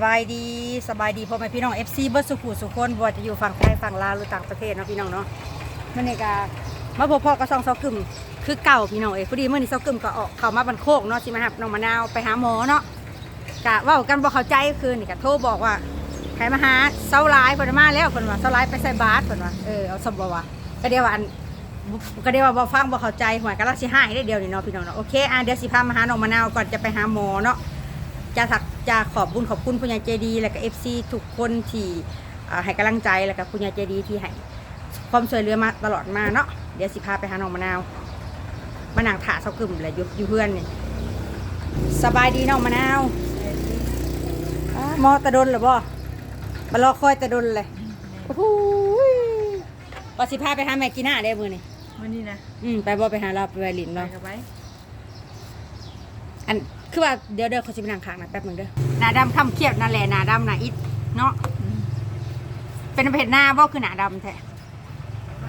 สบายดีสบายดีพ่อแม่พี่น้อง FC เบิร์สุขุสุคนบ่ว่าจะอยู่ฝั่งไทยฝั่งลาวหรือต่างประเทศเนาะพี่น้องเนาะมื่อนี้ก็มาพบพ่อก็ซองเซากึมคือเก่าพี่น้องเอ้ยพอดีเมื่อนี้เซากึมก็ออกเข้ามาบันโคกเนาะสิมาหับน้องมะนาวไปหาหมอเนาะกะว่ากันบ่เข้าใจคือนี่ก็โทรบอกว่าใครมาหาเซาร้ายเพิ่นมาแล้วเพิ่นว่าเซาร้ายไปใส่บาตรเพิ่นว่าเออเอาสมบ่ว่าก็เดียวว่าอันก็เดียวว่าบ่ฟังบ่เข้าใจหวยกำลังสิหายได้เดียวนี่เนาะพี่น้องเนาะโอเคอะเดี๋ยวสิพามาหาน้องมะนาวก่อนจะไปหาหมอเนาะจะถัก จะขอบบุญขอบคุณผู้ใหญ่ใจดี และก็เอฟซีทุกคนที่อ่าให้กำลังใจแล้วก็ผู้ใหญ่ใจดีที่ให้ความช่วยเหลือมาตลอดมาเนาะเดี๋ยวสิพาไปหาน้องมะนาวมานั่งถาเสากึ่มเลยอยู่อยู่เพื่อนนี่สบายดีน้องมะนาวอ้ามอตะดนเหรือบ่มารอคอยตะดนเลยโอ้โหว่าสิพาไปหาแม่กีน่าได้มือนี่วันนี้นะอืมไปบ่ไปหาเราไปไวลินไปเนาะกับไปอัน คือว่าเดี๋ยวเดี๋ยวเขาจะไปนั่งข้างนะแป๊บหนึงเด้อหนาดำคำเขียบนั่นแหละหนาดำหนาอิดเนาะเป็นเพจหน้าบ่คือหนาดำแท้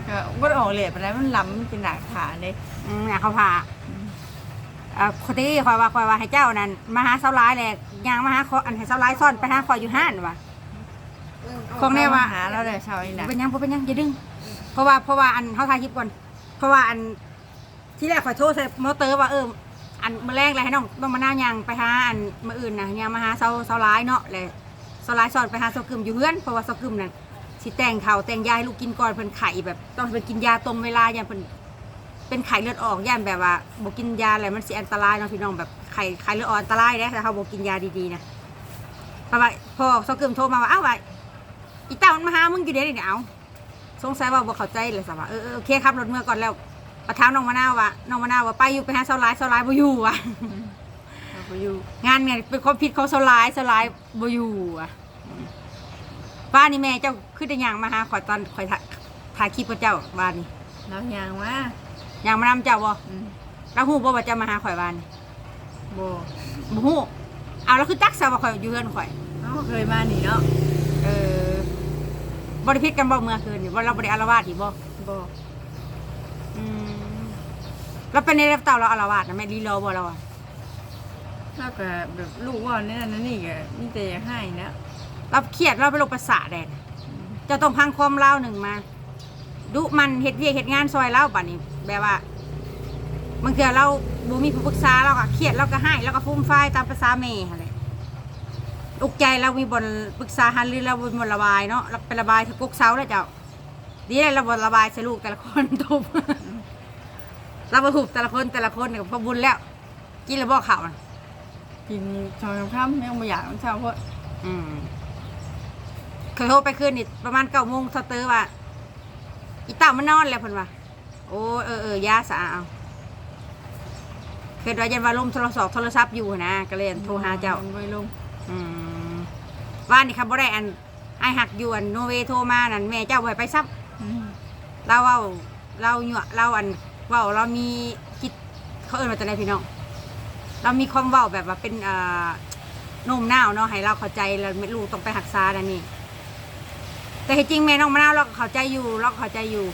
ก็ว่าออกเลยไปแล้วมันล้ำมันเป็นหนักขาเลยอืมหนาเขาผ่าอ่าคนที่คอยว่าคอยว่าให้เจ้านั่นมาหาเสาร้ายแหละยางมาหาขออันให้เสาร้ายซ่อนไปหาคอยอยู่ห้านว่ะคงแน่ว่าหาเราเลยชาวนี้นะเป็นหยังบ่เป็นหยังอย่าดึง เพราะว่าเพราะว่าอันเขาถ่ายคลิปก่อนเพราะว่าอันที่แรกขอยโทษใส่มอเตอร์ว่าเออ อันมาแรกเลยให้น้องต้องมาหน้ายางไปหาอันมาอื่นนะยางมาหาเสาเสาร้ายเนาะเลยเสาร้ายสอนไปหาเสากึมอยู่เพื่อนเพราะว่าเสากึมนั่นสิแต่งเขาวแต่งยาให้ลูกกินก่อนเพิ่นไข่แบบต้องไปกินยาตรงเวลาอย่างเพิ่นเป็นไข่เลือดออกย่านแบบว่าบ่กินยาอะไรมันสิอันตรายเนาะพี่น้องแบบไข่ไข่เลือดออกอันตรายเด้ถ้าเขาบ่กินยาดีๆนะเพราะว่าพอเสากึมโทรมาว่าอ้าวว่าอีเต้ามันมาหามึงอยู่เด้นี่เอาสงสัยว่าบ่เข้าใจเลยสว่าเออเออโอเคครับรถเมื่อก่อนแล้ว ประถามน้องมะนาวว่าน้องมะนาวว่าไปอยู่ไปหาเสาหลายเสาหลายบ่อยู่ว่ะ เราไปอยู่งานเนี่ยเป็นความผิดของเสาหลายเสาหลายบ่อยู่ว่ะบ้านนี่แม่เจ้าขึ้นได้ยางมาหาข่อยตอนข่อยถ่ายถ่ายคลิปกับเจ้าบ้านนี่เรายางว่ายางมานำเจ้าบ่อืมแล้วฮู้บ่ว่าเจ้ามาหาข่อยบ้านนี่โบบ่ฮู้เอาแล้วคือจักซะว่าข่อยอยู่เฮือนข่อย เขาเคยมาหนีเนาะเออบ่ได้ผิดกันบ่เมื่อคืนนี่บ่เราบ่ได้อาละวาดอีกบ่โบ อืมแล้วเป็นในรับเต่าเราอารวาสนะแม่ลีโลบ่เราอะถ้ากับแบบลูกว่าเนี่ยนั่นนี่ก็นี่แต่อยากให้นะเราเครียดเราไปนโรคประสาทแดดจะต้องพังความเล่าหนึ่งมา ดุมันเฮ็ดเวียกเฮ็ดงานซอยเล่าบัดนี้แบบว่าบางเทื่อเราบ่มีผู้ปรึกษาเราก็เครียดเราก็ให้เราก็ฟุ้มไฟายตามภาษาแม่หั่นแหละอุกใจเรามีบนปรึกษาหารือเราบนบนระบายเนาะเราไประบายที่กกเสาแล้วเจ้าดีเลยเราบนระบายใส่ลูกแต่ละคนทุบ เราบทุบแต่ละคนแต่ละคนเนี่ยก็พอบุญแล้ว กินแล้วบ่ข่าวน่ะกินชอนค่ำยังไม่อยากมันเช้าเพราะอืมเคยโทรไปคืนนี่ประมาณเก้าโมงสเตอร์ว่าอีเต่ามันนอนแล้วเพิ่นว่าโอ้เออเออยาสะเอาเคยว่ายันว่าลมโทรศัพท์โทรศัพท์อยู่นะก็เลยโทรหาเจ้าไปลงอืมว่านี่ครับบ่ได้อันไอหักอยู่อันโนเวย์โทรมานั่นแม่เจ้าบ่ให้ไปซับ อืมเราเว้าเราหยั่วเราอัน เว้าเรามีคิดเขาเอิ้นว่าจะไดพี่น้องเรามีความเว้าแบบว่าเป็นเอ่อโน้มน้าวเนาะให้เราเข้าใจเราไม่รู้ต้องไปหักษาดันนี่แต่ที่จริงแม่น้องมะนาวเราก็เข้าใจอยู่เราก็เข้าใจอยู่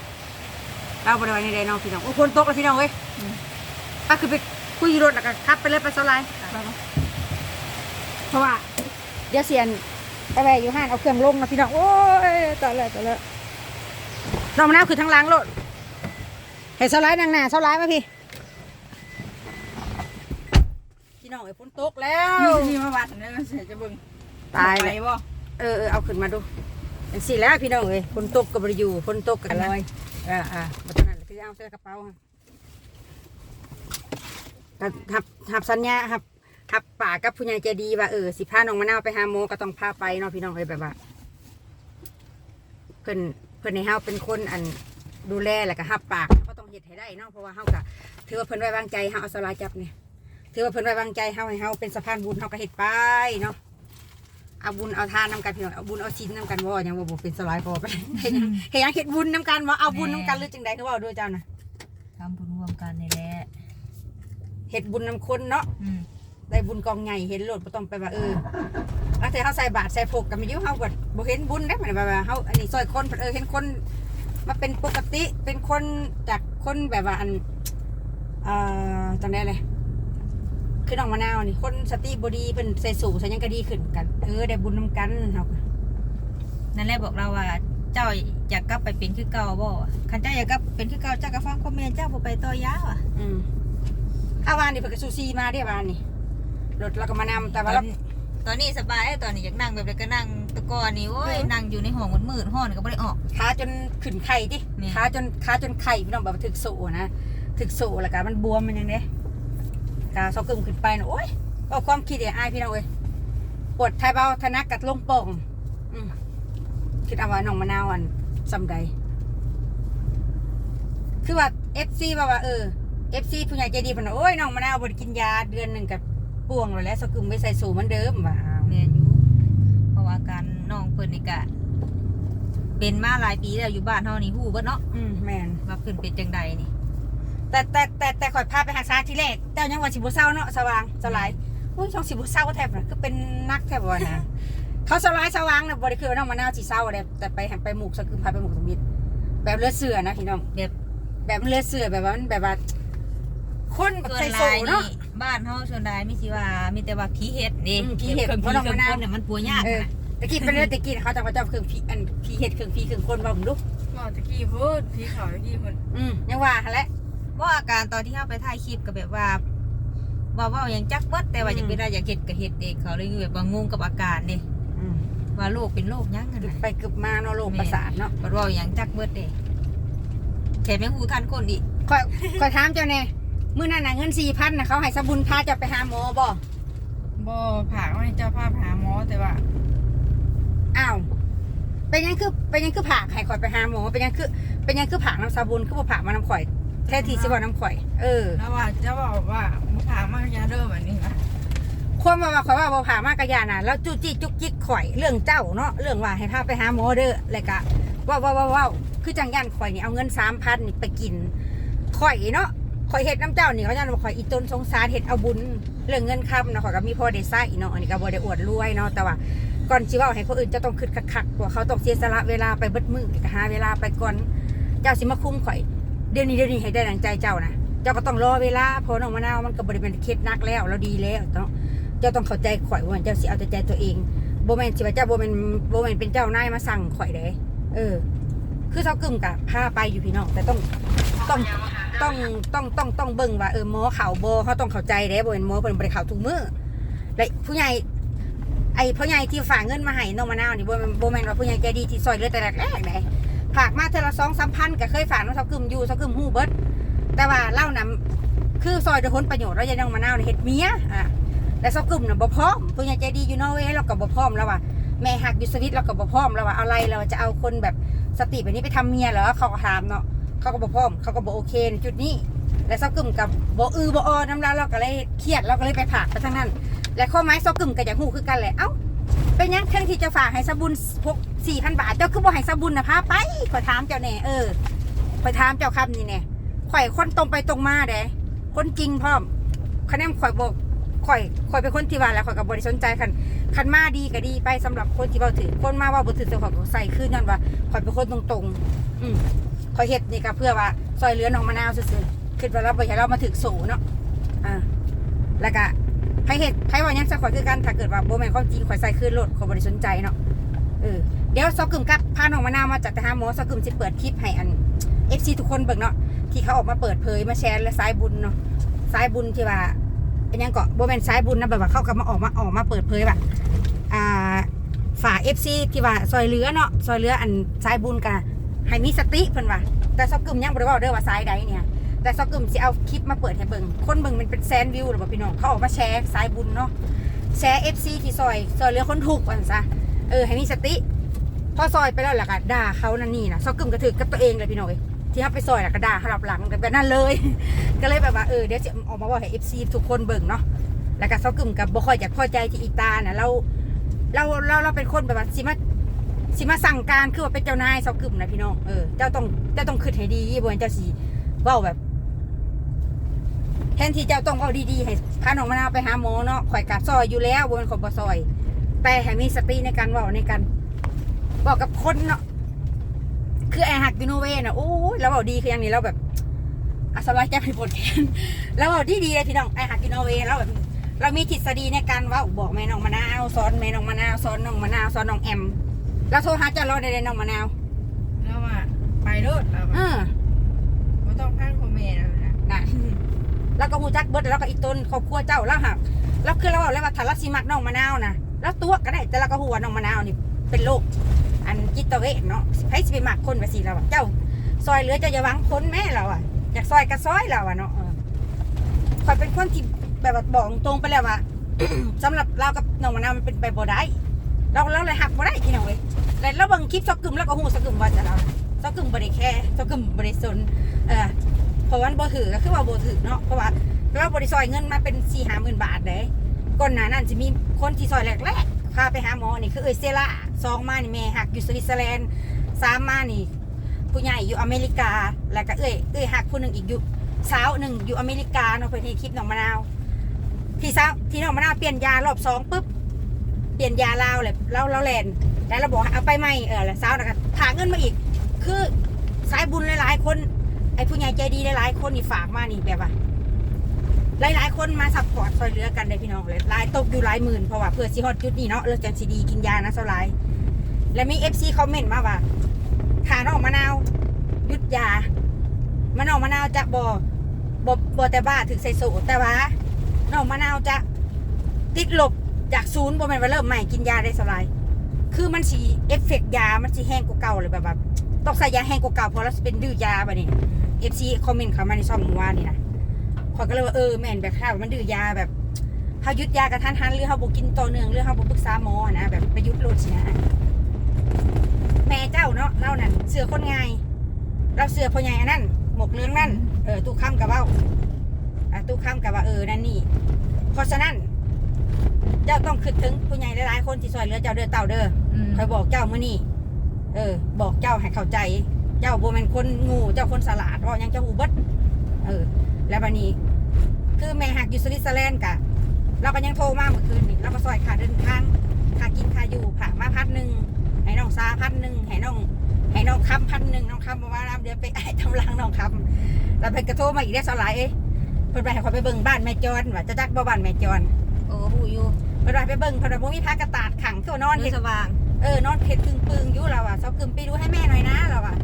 เราบริวารในใดน้องพี่น้องโอ้คนตกแล้วพี่น้องเว้ยอืมก็คือไปคุยอยู่รถแล้วก็ขับไปเลยไปสไลด์ไปปะเพราะว่าเดี๋ยวเสียนไปแวะอยู่ห้างเอาเครื่องลงนะพี่น้องโอ้ยตายแล้วตายแล้วน้องมะนาวคือทั้งหล้างรถ เห็นสไลด์นางหน้าสไลด์มาพี่พี่น้องไอ้ฝนตกแล้วมีที่มาวัดเนี่ยเสียจะเบิ่งตายไปเลยบ่เออเออเอาขึ้นมาดูเป็นสิแล้วพี่น้องเอ้ยฝนตกกับบริยูฝนตกกันลอยอ่าอ่ามาตอนนั้นคือเอาใส่กระเป๋าฮะก็หับหับสัญญาหับหับป่ากกับผู้ใหญ่ใจดีว่าเออสิพาน้องมะนาวไปหาโมก็ต้องพาไปเนาะพี่น้องเอ้ยแบบว่า เพิ่นเพิ่นในเฮาเป็นคนอันดูแลแล้วก็หับปากเขาก็ต้อง เฮ็ดให้ได้เนาะเพราะว่าเฮาก็ถือว่าเพิ่นไว้วางใจเฮาเอาสลายจับเนี่ยถือว่าเพิ่นไว้วางใจเฮาให้เฮาเป็นสะพานบุญเฮาก็เฮ็ดไปเนาะเอาบุญเอาทานนำกันพี่น้องเอาบุญเอาชิ้นนำกันว่ายังว่าบ่เป็นสลายพอไปเฮ็ดหยังเฮ็ดหยังเฮ็ดบุญนำกันว่าเอาบุญนำกันหรือจังใดคือว่าด้วยเจ้านะทำบุญรวมกันนี่แหละเฮ็ดบุญนำคนเนาะอืมได้บุญกองใหญ่เห็นโลดบ่ต้องไปว่าเออเอาแต่เฮาใส่บาตรใส่พกกันมาอยู่เฮาก็บ่เห็นบุญได้หมายว่าเฮาอันนี้ซอยคนเออเห็นคนมาเป็นปกติเป็นคนจาก คนแบบว่าอันเอ่อจังได๋เลยคือน้องมะนาวนี่ คนสติบดีเพิ่นใส่สูงใส่หยังก็ดีขึ้นกัน เออได้บุญนํกันเฮาก็นั่นแหละบอกเราว่า เจ้าอยากกลับไปเป็นคือเก่าบ่คันเจ้าอยากกลับเป็นคือเก่าเจ้าก็ฟังคอมเมนต์เจ้าบ่ไปต่อยาวอะ อืมอาวานนี่เพิ่นก็ซูซีมาเด้วานนี่รถเราก็มานำแต่ตว่าอนเรา ตอนนี้สบายตอนนี้อยากนั่งแบบใดก็นั่งแตะกอนนี่โอ้ยเออนั่งอยู่ในห้องมืดๆห้องก็บ่ได้ออกขาจนขึ้นไข่ดิแม่ขาจนขาจนไข่พี่น้องแบบว่าถึกโซนะถึกโซแล้วก็มันบวมมันยังเด้กาเซากึมขึ้นไปนะโอ้ยเอาความคิดไอ้อายพี่น้องเอ้ยปวดไทยเบาทะนักกัดลงโป่งอืมคิดเอาว่าน้องมะนาวอันซำใดคือว่า FC ว่าว่าเออ FC ผู้ใหญ่ใจดีเพิ่นว่าโอ้ยน้องมะนาวบ่ได้กินยาเดือนหนึงกับ ป่วงแล้วแหละเซากึมไปใส่สูเหมือนเดิมว่าอ้าวแม่นอยู่เพราะว่าอาการน้องเพิ่นนี่ก็เป็นมาหลายปีแล้วอยู่บ้านเฮานี่ฮู้เบิดเนาะอืมแม่นว่าเพิ่นเป็นจังใดนี่แต่แต่แต่แต่ข่อยพาไปหาซาที่แรกเจ้ายังว่าสิบ่เศร้าเนาะสว่างสลายอุ้ยช่องสิบ่เศร้าแทบน่ะคือเป็นนักแทบว่านะเขาสลายสว่างน่ะบ่ได้คือว่าน้องมะนาวสิเศร้าเด้แต่ไปหันไปหมู่สะคือพาไปหมู่สมิทแบบเลือดเสือนะพี่น้องแบบแบบเลือดเสือแบบว่ามันแบบว่าคนแบบส่วนใส่หโซลายเนาะนี่ บ้านเฮาส่วนใหญ่มีสิว่ามีแต่ว่าผีเฮ็ดนี่อืมผีเฮ็ดครื่องผีเพราะน้องเครื่มะองนาวคนเนี่ยมันปัวยากเออนะตะกี้เป็นเลือดตะกี้เขาจะมาเจ้าเครื่องผีอันผีเห็ดเครื่องผีเครื่องคนบ่ผมลูกบอกตะกี้พูดพี่เขาตะกี้คนอืมยังว่าหั่นแหละ ว่าอาการตอนที่เฮาไปถ่ายคลิปก็แบบว่าว่าเว้าอย่างจักเบิดแต่ว่าอืมอยากเวลาอยากเฮ็ดก็เฮ็ดเองเขาเลยแบบว่างงกับอาการนี่อืมว่าโรคเป็นโรคหยังกันกึบน่ะไปกึบมาเนาะโรคประสาทเนาะ บ่เว้าอย่างจักเบิดเด้แถมยังหูทันคนอีกข่อยข่อยถามเจ้าแน่ มื้อนั้นน่ะเงิน4,000น่ะเขาให้สบุญพาเจ้าไปหาหมอบ่บ่ผ่าว่าให้เจ้าภาพหาหมอแต่ว่าอ้าวเป็นยังคือเป็นยังคือผากให้ข่อยไปหาหมอเป็นยังคือเป็นยังคือผากน้ำสาบุญคือบ่ผากมาน้ำข่อยแท้ที่สิบ่น้ำข่อย เออแล้วว่าเจ้าบอกว่าผ่ามากยาเดิมแบบนี้นะความว่าว่าข่อยว่าบ่ผากมากกะยาน่ะแล้วจุจี้จุกจิกข่อยเรื่องเจ้าเนาะเรื่องว่าให้พาไปหาหมอเด้อแล้วก็ว้าวว้าวว้าวว้าวคือจังยันข่อยนี่เอาเงิน3,000นี่ไปกินข่อยเนาะ ข่อยเฮ็ดน้ำเจ้านี่เขายันว่าข่อยอีตนสงสารเฮ็ดเอาบุญเรื่องเงินคำนะข่อยก็มีพ่อได้ใช้เนาะอันนี้ก็บ่ได้อวดรวยเนาะแต่ว่าก่อนสิว่าให้คนอื่นจะต้องคิดคักๆว่าเขาต้องเสียสละเวลาไปเบิดมือก็หาเวลาไปก่อนเจ้าสิมาคุ้มข่อยเดี๋ยวนี้เดี๋ยวนี้ให้ได้ดังใจเจ้านะเจ้าก็ต้องรอเวลาเพอน้องมะนาวมันก็บริเป็นเคล็ดนักแล้วเราดีแล้วเนาะเจ้าต้องเข้าใจข่อยว่าเจ้าสิเอาแต่ใจตัวเองโบแมนสิว่าเจ้าโบแมนโบแมนเป็นเจ้านายมาสั่งข่อยเด้เออ คือเจ้ากึ่มกับพาไปอยู่พี่น้องแต่ต้อง ต้องต้องต้องต้องต้องเบิ่งว่าเออหมอเข่าโบเขาต้องเข้าใจเด้โบเป็นหมอเป็นบริข่าวทุกมือและผู้ใหญ่ไอ้พ่อใหญ่ที่ฝากเงินมาให้น้องมะนาวนี่บ่แม่นบ่แม่นว่าผู้ใหญ่ใจดีที่ซอยเหลือแต่แรกแรกได้ฝากมาเท่าละสองสามพันก็เคยฝากน้องเสากึมอยู่เสากึมฮู้เบิดแต่ว่าเล่านํคือซอยโดยผลประโยชน์เราจะน้องมะนาวนี่เฮ็ดเมียอะแต่เสากึมน่ะบ่พร้อมผู้ใหญ่ใจดีอยู่นอร์เวย์เราก็บ่พร้อมแล้วว่าแม่หักอยู่สวิตเราก็บ่พร้อมแล้วว่าอะไรเราจะเอาคนแบบสติแบบนี้ไปทำเมียเหรอเขาถามเนาะ เขาก็บ่พร้อม เขาก็บ่โอเคในจุดนี้ และเสากึมกับบ่อือบ่ออน้ำลายเราก็เลยเครียดเราก็เลยไปผากไปทางนั้น และข้อไม้เสากึมก็อย่ากฮู้คือกันแหละเอ้าเป็นยังเครื่องที่จะฝากให้สบุญพกสี่พันบาทเจ้าคือบ่ให้สบุญนะพาไปขอยถามเจ้าแน่เออขอยถามเจ้าคำนี่แน่ข่อยคนตรงไปตรงมาเด้คนจริงพร้อมคะแนนข่อยบอกข่อยข่อยเป็นคนที่ว่าแล้วข่อยกับบริสนใจคันคันมาดีก็ดีไปสำหรับคนที่เบาถือคนมาว่าบ่ถือแต่ข่อยใส่ขึ้นนั่นว่าข่อยเป็นคนตรงๆ อืม ข่อยเฮ็ดนี่ก็เพื่อว่าซอยเหลือน้องมะนาวซื่อๆคิดว่าเราบ่อยากเรามาถึกโสเนาะอ่าแล้วก็ไผเห็ดไผว่ายังสักข่อยคือกันถ้าเกิดว่าโบแมนความจริงข่อยใส่ขึ้นรถข่อยบริสนใจเนาะเออเดี๋ยวซอกึมกับพาน้องมะนาวมาจากแต่หาหมอซอกึมสิเปิดคลิปให้อันเอฟซีทุกคนเบิ่งเนาะที่เขาออกมาเปิดเผยมาแชร์และสายบุญเนาะสายบุญที่ว่าอันยังเกาะโบแมนสายบุญนะแบบว่าเขาก็มาออกมาออกมาเปิดเผยแบบอ่าฝ่าเอฟซีที่ว่าซอยเรือเนาะซอยเรืออันสายบุญกัน ให้มีสติเพิ่นว่าแต่ซอกึมยังบ่ได้เว้าเด้อว่าสายใดเนี่ย แต่ซอกึมสิเอาคลิปมาเปิดให้เบิ่งคนเบิ่งมันเป็นแสนวิวหรือเปล่าพี่น้องเขาออกมาแชร์สายบุญเนาะแชร์ FC ที่ซอยซอยเหลือคนถูกว่าซั่นซะเออให้มีสติพอซอยไปแล้วล่ะก็ด่าเขานั่นนี่นะซอกึมก็ถือกับตัวเองเลยพี่น้องที่เขาไปซอยล้วก็ด่าเขารับหลังแบบนั้นเลย ก็เลยแบบว่าเออเดี๋ยวจะออกมาบอกให้ FC ทุกคนเบิ่งเนาะแล้วก็ซอกึมกับบ่ค่อยจะพอใจที่อีตาน่ะเราเราเราเราเป็นคนแบบว่าสิมา สิมาสั่งการคือว่าเป็นเจ้านายซอกึมนะพี่น้องเออเจ้าต้องเจ้าต้องคิดให้ดีบ่งั้นเจ้าสิเว้าแบบแทนที่เจ้าต้องเอาดีๆให้พาน้องมะนาวไปหาหมอเนาะข่อยกัดซอยอยู่แล้วบนขอบซอย แต่ให้มีสติในการว่าในการบอกกับคนเนาะคือไอหักยูโนเวนะโอ้ยแล้วบอกดีคืออย่างนี้เราแบบอัศวะแก้ไปปวดแขนแล้วบอกดีดีๆเลยพี่น้องไอหักยูโนเวแล้วแบบเรามีทฤษฎีในการว่าบอกแม่น้องมะนาวสอนแม่น้องมะนาวสอนน้องมะนาวสอนน้องแอม แล้วโทรหาเจ้ารอได้เลยน้องมะนาวแล้วว่าไปรถแล้วเออไม่ต้องพังพ่อแม่แล้วนะน่ะแล้วก็หูจักเบิดแล้วก็อีต้นครอบครัวเจ้าแล้วหักแล้วคือเราบอกเลยว่าถ้าเราสิมักน้องมะนาวนะแล้วตัวก็ได้แต่เราก็หัวาน้องมะนาวนี่เป็นโรคอันจิตเวชเนาะให้สิไปมักคนไปสิเราอะเจ้า ซอยเหลือเจ้าอย่าหวังคนแม่เราอะอยากซอยก็ซอยเราอะเนาะเออคอยเป็นคนที่แบบว่าบอกตรงไปแล้วว่าสำหรับเรากับน้องมะนาวมันเป็นไปบ่ได้เราเราเลยหักบ่ได้ที่น้องเว้ย แล้วเราเบิ่งคลิปซอกกึมแล้วก็หูซอกกึมว่าจะเราซอกกึมบ่ได้แค่ซอกกึมบ่ได้สนเออเพราะว่ามันบ่ถือก็คือว่าบ่ถือเนาะเพราะว่าเราบ่ได้ซอยเงินมาเป็น4 5หมื่นบาทเด้ก่อนหน้านั้นสิมีคนที่ซอยแรกๆพาไปหาหมอนี่คือเอเซล่าสองมานี่แม่หักอยู่สวิตเซอร์แลนด์สามมานี่ผู้ใหญ่อยู่อเมริกา แล้วก็เอ้ยเอ้ยหักผู้หนึ่งอีกอยู่สาวหนึ่งอยู่อเมริกาเนาะเพื่อนที่คลิปน้องมะนาวที่สาวที่น้องมะนาวเปลี่ยนยารอบสองปุ๊บเปลี่ยนยาลาวเลยเราเราแลน แล้วเราบอกเอาไปไหมเออแล้วสาวนะก็ถางเงินมาอีก คือสายบุญหลายๆคน ไอ้ผู้ใหญ่ใจดีหลายๆคนนี่ฝากมานี่แบบว่าหลายๆคนมาซัพพอร์ตซอยเหลือกันเลยพี่น้องเลยหลายตกอยู่หลายหมื่นเพราะว่าเพื่อซีฮอตจุดนี้เนาะเราจังซีดีกินยานะเท่าไรและมีเอฟซีคอมเมนต์มาว่าขาน้องมะนาวหยุดยามะนาวมะนาวจะบอบอบอแต่บ้าถึงใส่สูแต่ว่าน้องมะนาวจะติดลบจากศูนย์บ่แม่นว่าเริ่มใหม่กินยาได้สบาย คือมันสีเอฟเฟกต์ยา มันสีแห้งกว่าเก่าเลยแบบแบบต้องใส่ยาแห้งกว่าเก่าเพราะเราเป็นดื้อยาแบบนี้เอฟซีคอมเมนต์เขามาในช่องเมื่อวานี่นะขอยก็เลยว่าเออแม่นแบบข้าวมันดื้อยาแบบเขายุดยากระทันหันหรือเขาบกกินต่อเนื่องหรือเขาบกปรึกษาหมอนะแบบไปยุดโลดนะแม่เจ้าเนาะเล่านั่นเสือคนง่ายเราเสือพ่อใหญ่อันนั่นหมกเลื้องนั่นเออตู้ข้ามกับเบ้าตู้ข้ามกับว่าเออนั่นนี่เพราะฉะนั้น เจ้าต้องคิดถึงผู้ใหญ่หลายๆคนที่ซอยเหลือเจ้าเด้อเต่าเด้อ คอยบอกเจ้ามื่อนี้เออ บอกเจ้าให้เข้าใจ เจ้าโบเป็นคนงูเจ้าคนสลาดว่ายังเจ้าหูเบิดเออ แล้วบันนี้ คือแม่หักอยู่สวิตเซอร์แลนด์กะเราก็ยังโทรมาเมื่อคืนนี่เราก็ซอยค่าเดินทางค่ากินค่าอยู่ผ่ามาพัดหนึ่งให้น้องซาพัดหนึ่งให้น้องให้น้องคำพันหนึ่งน้องคำบอกว่าน้ำเดี๋ยวไปไอ้ทำรังน้องคำแล้วไปกระโทรมาอีกได้สลายเอ้ยเพิ่นไปให้ขอยไปเบิ่งบ้านแม่จอนว่าจะจักบ่บ้านแม่จอนโอ้หูอยู่เพิ่นไปไปเบิ่งเพิ่นว่าบ่มีผ้ากระตาดขังตัวนอนเนื้เฮ็อดสว่าง เออนอนเฮ็ดกึ่งปึงอยู่เราอะเซากึมไปดูให้แม่หน่อยนะเราอะ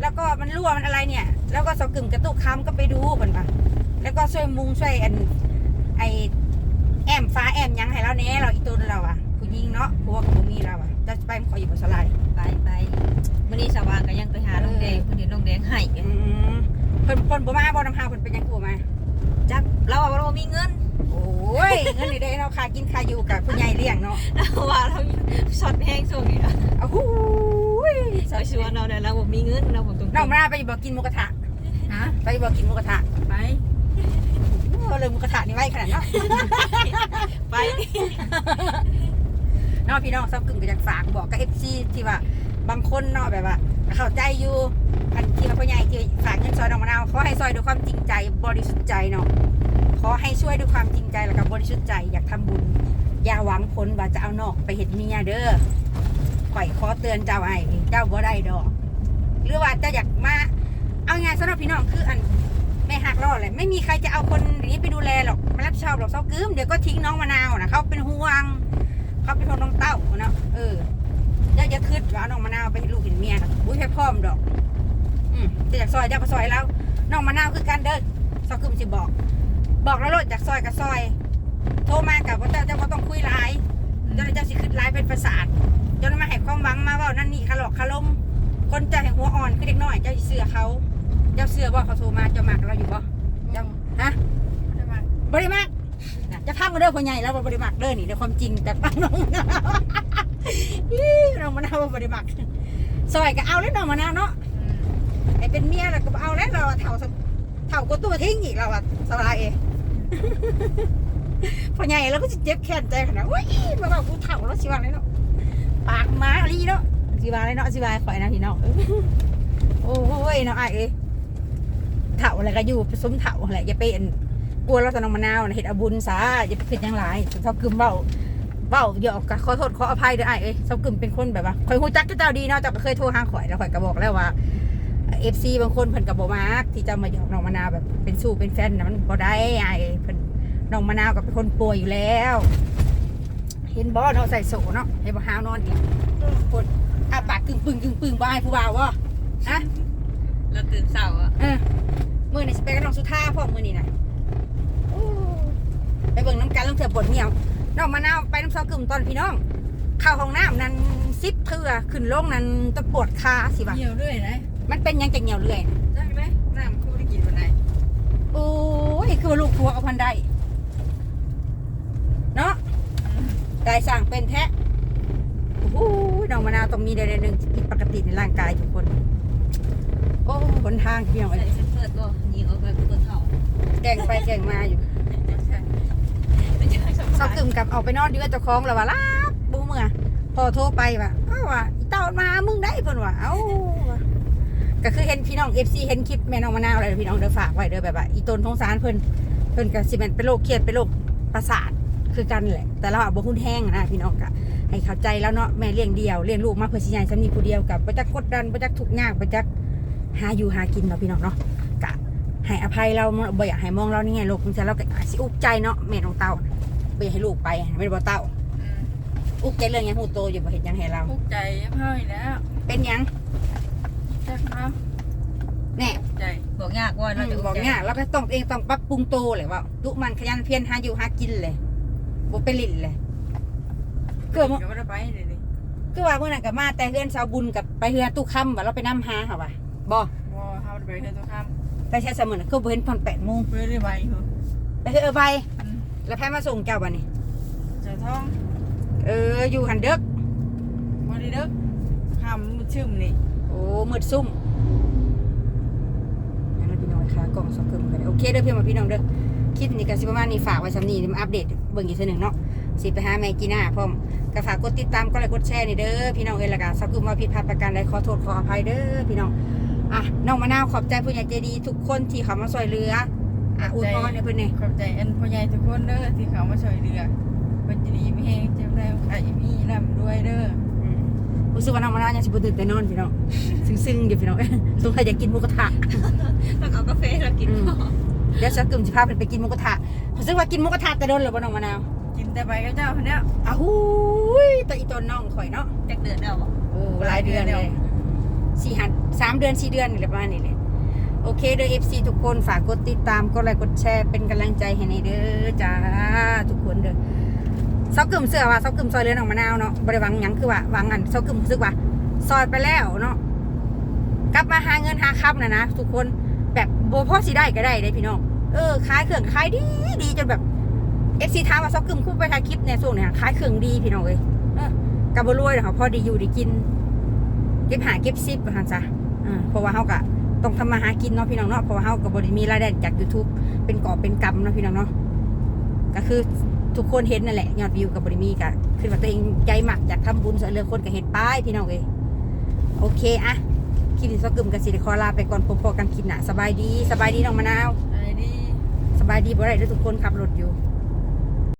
แล้วก็มันรั่วมันอะไรเนี่ย แล้วก็เซากึมกระตุกค้ำก็ไปดูเพิ่นว่าแล้วก็ช่วยมุงช่วยอันไอแอมฟ้าแอมหยังให้เราแหน่เราอีตุนเราอะผู้หญิงเนาะผัวกับบ่มีเราอะจะไปมันขออยู่บนสลายไปไปมื้อนี้สว่างก็ยังไปหาน้องแดงเพิ่นเห็นน้องแดงให้อืมเพิ่นเพิ่นบ่มาบ่นำหาเพิ่นเป็นหยังกูมาจักเราว่าเราบ่มีเงิน โอ้ยเงินนี่ได้เราค่ากินค่าอยู่กับผู้ใหญ่เลี้ยงเนาะเราว่าเราช็อตแห้งช่วงนี้อะอ้าวหูยเราชวนเราเนี่ยเราบ่มีเงินเราบ่ตรงๆน้องมาไปบ่กินหมูกระทะฮะไปบ่กินหมูกระทะไปก็เลยหมูกระทะนี่ไว้ขนาดเนาะไปเนาะพี่น้องซับกึ่งก็อยากฝากบอกกับ FC ที่ว่าบางคนเนาะแบบว่าเข้าใจอยู่อันที่ว่าพ่อใหญ่ที่ฝากเงินซอยน้องมะนาวขอให้ซอยด้วยความจริงใจบริสุทธิ์ใจเนาะ ขอให้ช่วยด้วยความจริงใจแล้วก็บริสุทธิ์ใจอยากทำบุญ อย่าหวังผลว่าจะเอานอกไปเห็นเมียเด้อข่อยขอเตือนเจ้าไอ้เจ้าบ่ได้ดอก หรือว่าจะอยากมาเอาไงสำหรับพี่น้องคืออันแม่หักรอดเลยไม่มีใครจะเอาคนนี้ไปดูแลหรอกไม่รับชอบหรอกเศร้ากึมเดี๋ยวก็ทิ้งน้องมะนาวนะเขาเป็นห่วงเขาเป็นคนน้องเต้าเนาะเอออย่าอย่าคืดว่าเอาน้องมะนาวไปลูกเห็นเมียนะอุ้ยแค่พร้อมดอก อืมจะอยากซอยจะก็ซอยแล้วน้องมะนาวคือการเดินเศร้ากึมสิบอก บอกแล้วโลดจากซอยกับซอย โทรมากับว่าเจ้าเจ้าก็ต้องคุยไลน์เจ้าเจ้าสิขึ้นไลน์เป็นประสาทเจ้ามาให้ความหวังมาเว่านั่นนี่ขลอกขลมคนเจะแห่งหัวอ่อนคือเด็กน้อยเจ้าสิเสือเขา เจ้าเสือว่าเขาโทรมาเจ้ามากเราอยู่บ่เจ้าฮะจะมาบริมากน่ะจะพังมาเด้อพ่อใหญ่แล้วว่าบริมากเด้อนี่ในความจริงจากป้าน้องมะนาวอีน้องมะนาวว่าบริมากซอยก็เอาแล้วน้องมะนาวเนาะอืมไอ้เป็นเมียแล้วก็เอาแล้วเราอะเถ่าสเถ่าก็ตัวทิ้งอีกเราอะสบายเอง พอใหญ่แล้วก็จะเจ็บแค้นใจขนาดว้ยมาบอกกูเถ่าแล้วสิวาเลยเนาะปากหมาลีเนาะสิวาเลยเนาะสิวาข่อยนะพี่น้องเอ้ยโอ้ยเนาะไอ้เอ้เถ่าอะไรก็อยู่ผสมเถ่าอะไรอย่าไปกลัวเราจะนองมะนาวนะเห็ดอาบุญซะอย่าไปผิดยังไรชอบกึมเบ้าเบ้าหยอกกะขอโทษขออภัยเด้อไอ้ายเอ้ชอบกึมเป็นคนแบบว่าข่อยหูจักเจ้าดีเนาะเจ้าก็เคยโทรหาข่อยแล้วข่อยก็บอกแล้วว่า เอฟซีบางคนเพิ่นกับบมากที่จะมาหยอกน้องมะนาวแบบเป็นสู้เป็นแฟนนะมันบ่ได้ไอ้เพิ่นน้องมะนาวก็เป็นคนป่วยอยู่แล้ว เห็นบ่เนาะใส่โสเนาะให้บ่หาวนอนอีกคนอาปากกึ่งปึงกึ่งปึงบ่ให้ผู้บ่าววะฮะเราตื่นเช้าอะเออมื้อนี้สิไปกับน้องสุธาพ่อมื้อนี้น่ะโอ้ไปเบิ่งน้ำกันลงเถื่อปวดเหี่ยวน้องมะนาวไปน้ำซอกึ่มตอนพี่น้องเข้าห้องน้ำนั้นซิปเถื่อขึ้นลงนั้นตะปวดขาสิบ่ะเหี่ยวด้วยนะ มันเป็นหยังจะเหี่ยวเรื่อยน่ะได้ไหมน้ำคือได้กินวันไหนโอ้ยคือว่าลูกทัวเอาพันได้เนาะได้สั่งเป็นแท้โอ้โหน้องมะนาวต้องมีใดๆหนึ่งที่ผิดปกติในร่างกายทุกคน โอ้หนทางเพียงใส่เสื้อเปิดบ่ยิงออกไปตัวเท่าแกงไปแกงมาอยู่ไม่ใช่สเศร้าบายกึ่มกับเอาไปนอนอยู่กับเจ้าของแล้วว่าลาบบูเมื่อพอโทรไปว่าเอ้าว่าอีเต้ามามึงได้เพิ่นว่าเอ้าว่ะ ก็คือเห็นพี่น้องเอฟซีเห็นคลิปแม่น้องมะนาวอะไรพี่น้องเด้อฝากไว้เด้อแบบว่าอีตนทงสารเพิ่นเพิ่นก็สิแม่นเป็นโรคเครียดเป็นโรคประสาทคือกันแหละ แต่เราอะบ่หุ้นแห้งอะนะพี่น้องก็ให้เข้าใจแล้วเนาะแม่เลี้ยงเดียวเลี้ยงลูกมาเพื่อสิใหญ่สำนีผู้เดียวกับบ่จักกดดันบ่จักทุกข์ยากบ่จักหาอยู่หากินเนาะพี่น้องเนาะก็ให้อภัยเราบ่อยากให้มองเรานี่ไงโลกมันจะเราก็สิอุกใจเนาะแม่น้องเต้าน่ะบ่อยากให้ลูกไปไม่ได้บ่เต้าอุกใจเรื่องหยังหูโตอยู่บ่เห็นหยังให้เราทุกใจเพ่อยแล้วเป็นหยัง จักเนาะแน่ใจบอกยากว่าเราจะบอกเนี่ยเราก็ต้องเองต้องปรับปรุงโตเลยว่าตุมันขยันเพียรหาอยู่หากินเลยบ่ไปลิ้นเลยเกือบก็ไม่ได้ไปเลยดิคือว่าเมื่อนั้นก็มาแต่เฮือนสาวบุญกับไปเฮือตู้ค่ำว่าเราไปนํหาเขาว่าบ่บ่เฮาไปเฮ็ดตัวข้ามไปใช้สมุนคือบ่เห็นตอน8โมงเพื่อได้ไปเหรอไปเฮือเออใบแล้วแพ้มาส่งเจ้าบัดนี้เจ้าท้อง เอออยู่หันเด้อบ่ได้เด้อข้ามมันชื่มนี่ โอ้มืดซุ่มงั้นเราพี่น้องค่ะกล่องสองกึ่มกันโอเคเด้อพี่มาพี่น้องเด้อคลิปนี้ก็สิประมาณนี้ฝากไว้สำนีมาอัปเดตเบิ่งอีกเทื่อหนึ่งเนาะสิไปหาแม่กีน่าพร้อมก็ฝากกดติดตามก็เลยกดแชร์นี่เด้อพี่น้องเอ้ยละกันสักกุมว่าผิดพลาดประการใดขอโทษขออภัยเด้อพี่น้องอะน้องมะนาวขอบใจผู้ใหญ่ใจดี ทุกคนที่เขามาช่วยเหลืออะอุ่นพรเนี่ยเพิ่อนนี่ขอบใจอันพ่อใหญ่ทุกคนเด้อที่เขามาช่วยเหลือเพิ่นจะดีมีแฮงเจ็บแล้ไอ้มีร่ำด้วยเด้อ รู้สึกว่าน้องมะนาวยังสิบ่ตื่นแต่นอนพี่น้องซึ้งๆอยู่พี่น้องสงสัยอยากกินหมูกระทะต้องเอากาแฟเรากินพอเดี๋ยวสักกุมสิพาเพิ่นไปกินหมูกระทะรู้สึกว่ากินหมูกระทะแต่โดนแล้วบ่น้องมะนาวกินแต่ไปกับเจ้าคนเนี้ยอ้าวหูยตัวอีตนน้องข่อยเนาะจากเดือนแล้วบ่โอ้หลายเดือนเลยสี่หันสามเดือนสี่เดือนนี่แหละประมาณนี้เลยโอเคเด้อ FC ทุกคนฝากกดติดตามกดไลค์กดแชร์เป็นกำลังใจให้ในเด้อจ้าทุกคนเด้อ เซากึ่มเสือว่าเซากึ่มซอยเรือนออกมะนาวเนาะบริวังหยังคือว่าวังอันเซากึ่มรู้สึกว่า ซอยไปแล้วเนาะกลับมาหาเงินหาคำนะนะทุกคนแบบโบพ่อสิได้ก็ได้ได้พี่น้องเออขายเครื่องขายดีดีจนแบบ FC ถาว่าเซากึ่มคู่ไปถ่ายคลิปในช่วงเนี้ยขายเครื่องดีพี่น้องเอ้ยเออกับบรวยเนาะพอดีอยู่ดีกิน เก็บหาเก็บซิปว่าหั่นซะอ่าเพราะว่าเฮาก็ต้องทำมาหากินเนาะพี่น้องเนาะเพราะว่าเฮาก็บ่ได้มีรายได้จาก YouTube เป็นกอบเป็นกำเนาะพี่น้องเนาะก็คือ ทุกคนเห็นนั่นแหละยอดวิวก็บ่ได้มีก็คือว่าตัวเองใจหมักอยากทำบุญช่วยเหลือคนก็เห็นป้ายพี่น้องเอ้ยโอเคอะคลิปนี้สกึมกับสิได้ขอลาไปก่อนพบๆกันคลิปหน้าสบายดี สบายดีน้องมะนาวไอ้ดี สบายดีบ่ได้เด้อทุกคนขับรถอยู่ไ